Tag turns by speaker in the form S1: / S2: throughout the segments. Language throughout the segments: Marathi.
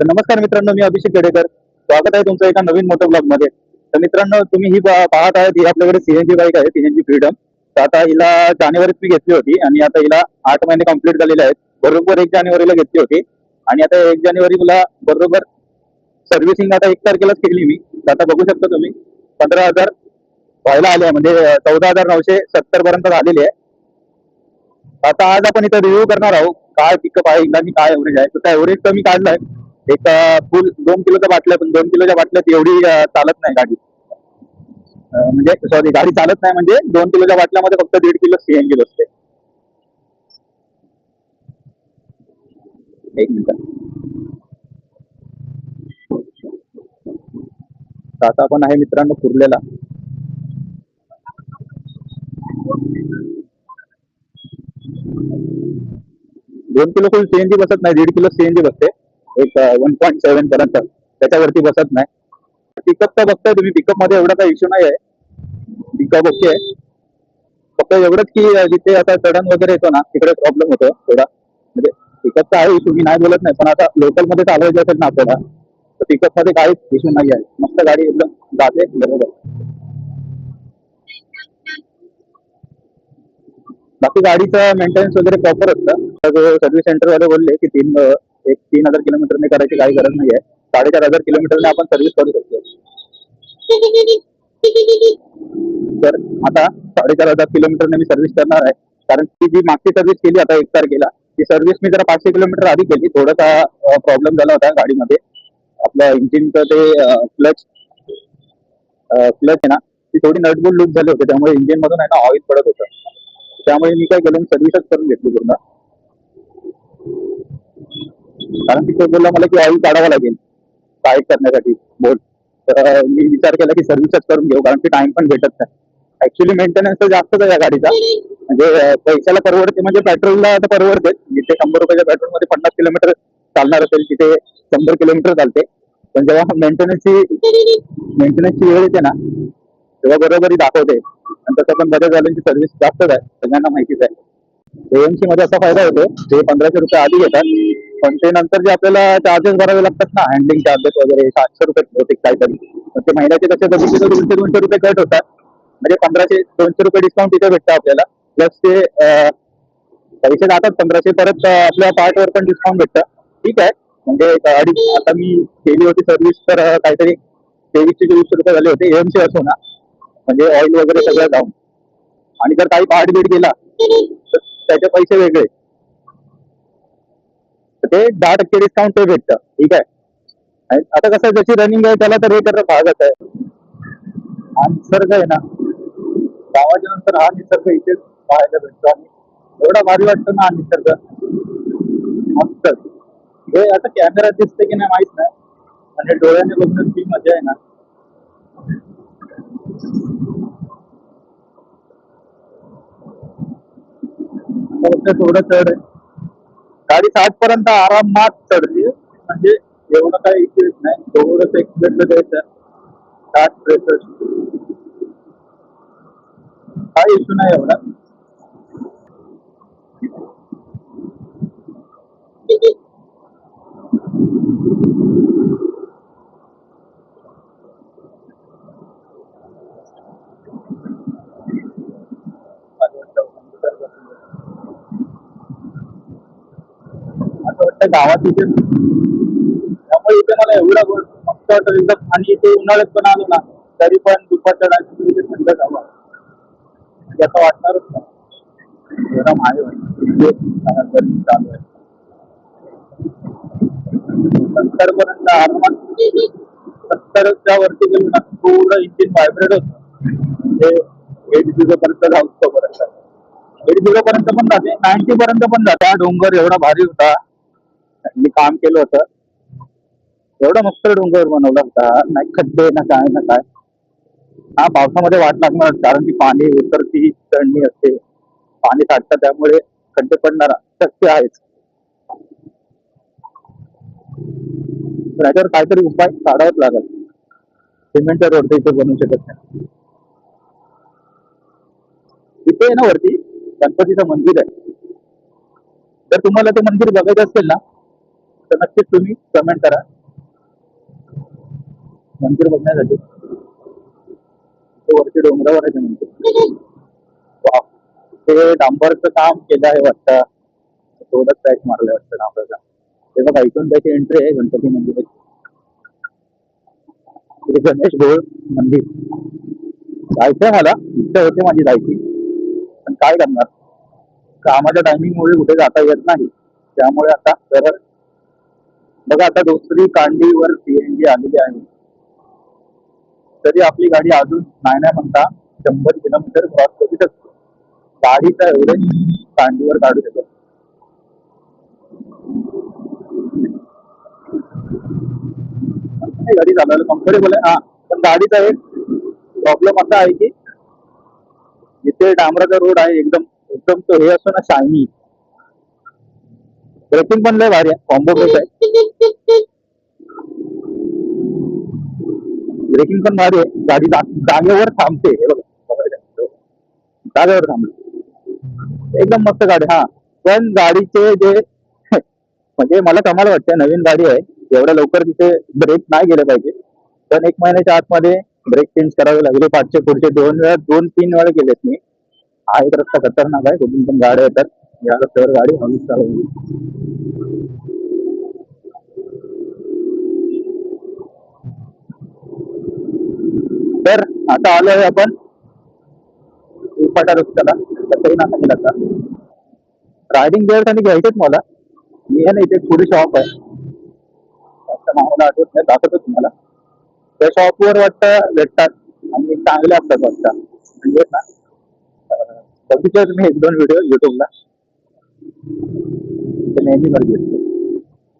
S1: तर नमस्कार मित्रांनो मी अभिषेक केडेकर स्वागत आहे तुमचं एका नवीन मोठं ब्लॉगमध्ये. तर मित्रांनो तुम्ही ही पाहत आहात ही आपल्याकडे सीएनजी बाईक आहे सीएनजी फ्रीडम तर आता हिला जानेवारीत मी घेतली होती आणि आता हिला आठ महिने कंप्लीट झालेले आहेत. बरोबर एक जानेवारीला घेतली होती. आणि आता एक जानेवारी मला बरोबर सर्व्हिसिंग आता एक तारखेलाच केली मी. तर आता बघू शकता तुम्ही पंधरा हजार व्हायला आले म्हणजे चौदा हजार नऊशे सत्तर पर्यंत झालेली आहे. आता आज आपण इथं रिव्ह्यू करणार आहोत काय पिकअप आहे आणि काय एव्हरेज आहे. तर त्या एव्हरेज कमी मी काढलाय. एक फुल दोन किलोच्या बाटल्या पण दोन किलोच्या बाटल्यात एवढी चालत नाही गाडी. म्हणजे सॉरी गाडी चालत नाही म्हणजे दोन किलोच्या बाटल्यामध्ये फक्त दीड किलो सीएनजी बसते. एक मिनिट. आता आपण आहे मित्रांनो कुर्लेला. दोन किलो फुल सीएनजी बसत नाही दीड किलो सीएनजी बसते. एक वन पॉईंट सेव्हन पर्यंत. त्याच्यावरती बसत नाही. पिकअप तर बघताय तुम्ही. पिकअपमध्ये एवढा काही इश्यू नाही आहे पिकअप ओके आहे. फक्त एवढंच की जिथे आता चढण वगैरे येतो ना तिकडे प्रॉब्लेम होतो थोडा. म्हणजे तर आहे इशू मी नाही बोलत नाही. पण आता लोकलमध्ये चालवायचं असेल ना आपल्याला तर पिकअपमध्ये काहीच इश्यू नाही आहे मस्त गाडी एकदम जाते. बरोबर. बाकी गाडीचं मेंटेनन्स वगैरे प्रॉपर असतं. सर्व्हिस सेंटर वाले बोलले की तीन एक तीन हजार किलोमीटरने करायची काही गरज नाही आहे साडेचार हजार किलोमीटरने आपण सर्व्हिस करू शकतो. तर आता साडेचार हजार किलोमीटरने मी सर्व्हिस करणार आहे. कारण ती जी मागची सर्व्हिस केली आता एक तारखेला ती सर्व्हिस मी जरा पाचशे किलोमीटर आधी केली. थोडासा प्रॉब्लेम झाला होता गाडीमध्ये. आपलं इंजिनचं ते क्लच क्लच आहे ना ती थोडी नटबुल लूप झाली होती. त्यामुळे इंजिन मधून आहे ना ऑइल पडत होतं. त्यामुळे मी काय केलं सर्व्हिसच करून घेतली पूर्ण. कारण तिथे बोलला मला की ऑइल काढावं लागेल. काय करण्यासाठी. बोल. तर मी विचार केला की सर्व्हिसच करून घेऊ कारण की टाइम पण भेटत नाही. ऍक्च्युली मेंटेनन्स तर जास्तच आहे या गाडीचा. म्हणजे पैशाला परवडते म्हणजे पेट्रोलला तर परवडते. जिथे शंभर रुपयाच्या पेट्रोलमध्ये पन्नास किलोमीटर चालणार असेल तिथे शंभर किलोमीटर चालते. पण जेव्हा मेंटेनन्सची मेंटेनन्सची वेळ येते ना तेव्हा बरोबरी दाखवते. आणि तसं पण बऱ्याच गाड्यांची सर्व्हिस जास्तच आहे. सगळ्यांना माहितीच आहे. एएमसी मध्ये असा फायदा होतो ते पंधराशे रुपये आधी घेतात पण ते नंतर जे आपल्याला चार्जेस भरावे लागतात ना हँडलिंग चार्जेस वगैरे सातशे रुपये होते काहीतरी. ते महिन्याचे तसे बघितले तर दोनशे दोनशे रुपये कट होतात. म्हणजे पंधराशे दोनशे रुपये डिस्काउंट तिथे भेटतं आपल्याला. प्लस ते पैसे जातात पंधराशे परत आपल्या पार्ट वर पण डिस्काउंट भेटतं. ठीक आहे. म्हणजे अडीच आता मी केली होती सर्व्हिस तर काहीतरी तेवीसशे चोवीसशे रुपये झाले होते. एमसी असो ना. म्हणजे ऑइल वगैरे सगळं जाऊन. आणि जर काही पार्ट बीट गेला तर त्याचे पैसे वेगळे. ते दहा टक्के डिस्काउंट ते भेटतं. ठीक आहे? आणि आता कसं आहे, जशी रनिंग आहे त्याला तर हे करणं भागच आहे. हा निसर्ग आहे ना. गावाच्या नंतर हा निसर्ग इथेच पाहायला भेटतो आणि एवढा भारी वाटतो ना हा निसर्ग. मस्त. हे आता कॅमेरा दिसते की नाही माहीत नाही. आणि डोळ्याने बघण्यात ती मजा आहे ना. फक्त थोडं चढ आहे. साडेसात पर्यंत आरामात चढली. म्हणजे एवढं काही इश्यूज नाही. थोडंसं एक्सपेक्ट द्यायचं. साठ त्रेसष्ट काही इश्यू नाही एवढा. असं वाटतं गावात इथे त्यामुळे इथे मला एवढा गोड मस्त वाटत एकदम. आणि इथे उन्हाळ्यात पण आलो ना तरी पण दुपारच्या टायमिंग इथे थंड हवा. म्हणजे असं वाटणारच नाही. गरम आहे म्हणजे गरमी चालू आहे. सत्तर पर्यंत आरामात सत्तरच्या वरती गेलो ना पूर्ण इंजिन व्हायब्रेट होत. म्हणजे एट झिरो पर्यंत जाऊ पर्यंत एट झिरो पर्यंत पण जाते. नाईन्टी पर्यंत पण जाते. हा डोंगर एवढा भारी होता. मी काम केलं होतं. एवढा मस्त डोंगर बनवला होता. नाही खड्डे ना काय ना काय. हा पावसामध्ये वाट लागणार कारण की पाणी उतरती चढणी असते. पाणी साठतं त्यामुळे खड्डे पडणार. शक्य आहेच. त्याच्यावर काहीतरी उपाय काढावाच लागेल. सिमेंटच्या रोड इथे बनवू शकत नाही. इथे आहे ना वरती? गणपतीचं मंदिर आहे. जर तुम्हाला ते मंदिर बघायचं असेल ना तर नक्कीच तुम्ही कमेंट करा. मंदिर बघण्यासाठी. वरती डोंगरावर आहे मंदिर ते डांबरचं काम केलं आहे वाटतं. थोडं ट्रॅक मारलं वाटतं डांबरचा ते बघा इथून त्याची एंट्री आहे गणपती मंदिराची. गणेश गोळ मंदिर. जायचं मला. इच्छा होते माझी जायची. पण काय करणार? कामाच्या टायमिंगमुळे कुठे जाता येत नाही. त्यामुळे आता तर बघा आता दुसरी कांडीवर सीएनजी आलेली आहे. तरी आपली गाडी अजून नाही नाही म्हणता शंभर किलोमीटर क्रॉस करू शकतो. गाडीचा एवढे कांडीवर काढू शकतो. नाही गाडी चालवायला कम्फर्टेबल आहे. हा पण गाडीचा एक प्रॉब्लेम असा आहे की जिथे डांबराचा रोड आहे एकदम एकदम तो हे असतो ना शायनी ब्रेकिंग पण लय भारी आहे. कॉम्बो आहे. ब्रेकिंग पण भारी आहे. गाडी जागेवर थांबते. हे बघा. जागेवर थांबते. एकदम मस्त गाडी. हा. पण गाडीचे जे म्हणजे मला कमाल वाटते. नवीन गाडी आहे. एवढ्या लवकर तिथे ब्रेक नाही गेले पाहिजे. पण एक महिन्याच्या आतमध्ये ब्रेक चेंज करावे लागले. पाचशे पुढचे दोन वेळा दोन तीन वेळा गेलेत मी. हा एक रस्ता खतरनाक आहे. कुठून पण गाड्या येतात. या रस्त्यावर गाडी हवीच चालवली तर आता आलो आहे आपण उपाटा रस्त्याला तसंही नाका केला आता. रायडिंग गेअर आणि घ्यायचेच मला. मी आहे ना इथे थोडी शॉप आहे. मला आठवत नाही दाखवतो तुम्हाला. त्या शॉपवर वाटतं भेटतात. आणि चांगले असतात वाटतं. म्हणजे ना अं, बघितलं तुम्ही एक दोन व्हिडिओ युट्यूबला नेहमी गर्दी असते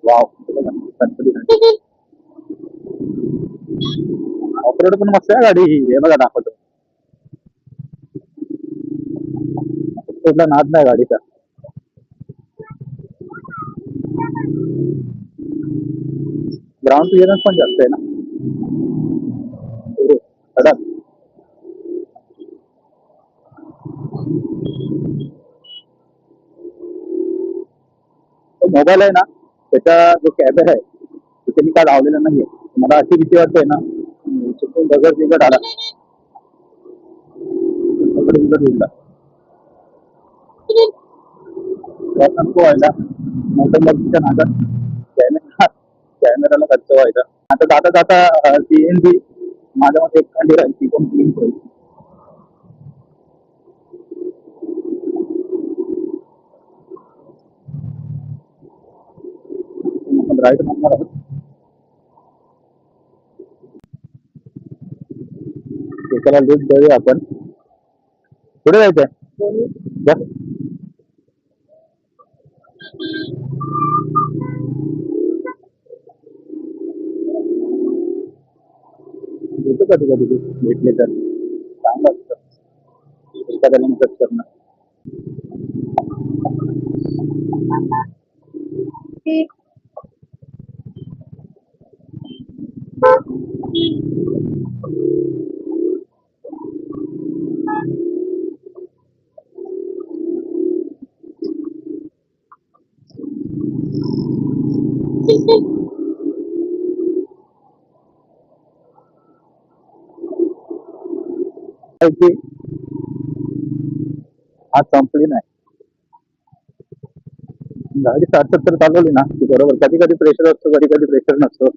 S1: वाव गणपती ऑफरोड पण मस्त आहे गाडी. हे बघा दाखवतो. कुठला नाद नाही गाडीचा. ग्राउंड क्लिअरन्स पण जास्त आहे ना? मोबाईल आहे ना त्याचा जो कॅमेरा आहे तो त्यांनी काय लावलेला नाहीये. मला अशी भीती वाटते ना. चुकून दगड बिगड आला. दगड बिगड उडला नको व्हायला. नंतर मग तिच्या नादात कॅमेरा कॅमेराला खर्च व्हायचा. आता जाता जाता सी एन सीएनजी माझ्या मते एक खाली राहील. ती पण क्लीन होईल. राईट म्हणणार आहोत. त्याला लिफ्ट देऊया आपण. कुठे जायचं जा. देतो कधी कधी भेटले तर. चांगलं असतं. मदत करणं. Thank you. आज संपली नाही. गाडी साठ सत्तर चालवली ना ती बरोबर. कधी कधी प्रेशर असतो कधी कधी प्रेशर नसतो.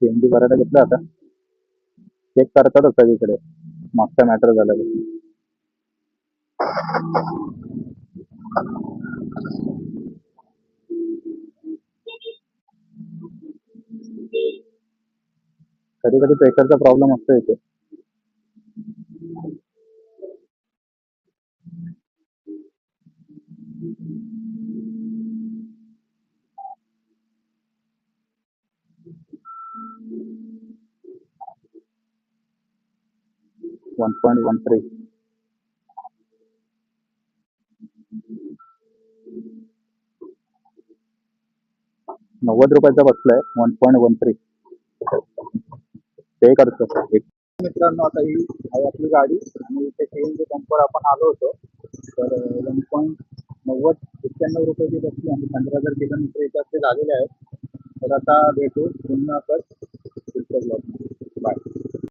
S1: सीएनजी भरायला घेतला आता चेक करतातच सगळीकडे मागचा मॅटर झाला कधी कधी प्रेशरचा प्रॉब्लेम असतो इथे. वन पॉईंट वन थ्री नव्वद रुपयाचा बसलाय. One point one three pay करतो. एक. मित्रांनो आता ही आहे आपली गाडी. आणि इथे सेम जे पंपवर आपण आलो होतो. तर वन पॉईंट नव्वद एक्क्याण्णव रुपयाची बसली आणि पंधरा हजार किलोमीटर इथे ते झालेले आहेत. तर आता भेटू पुन्हा आपण बाय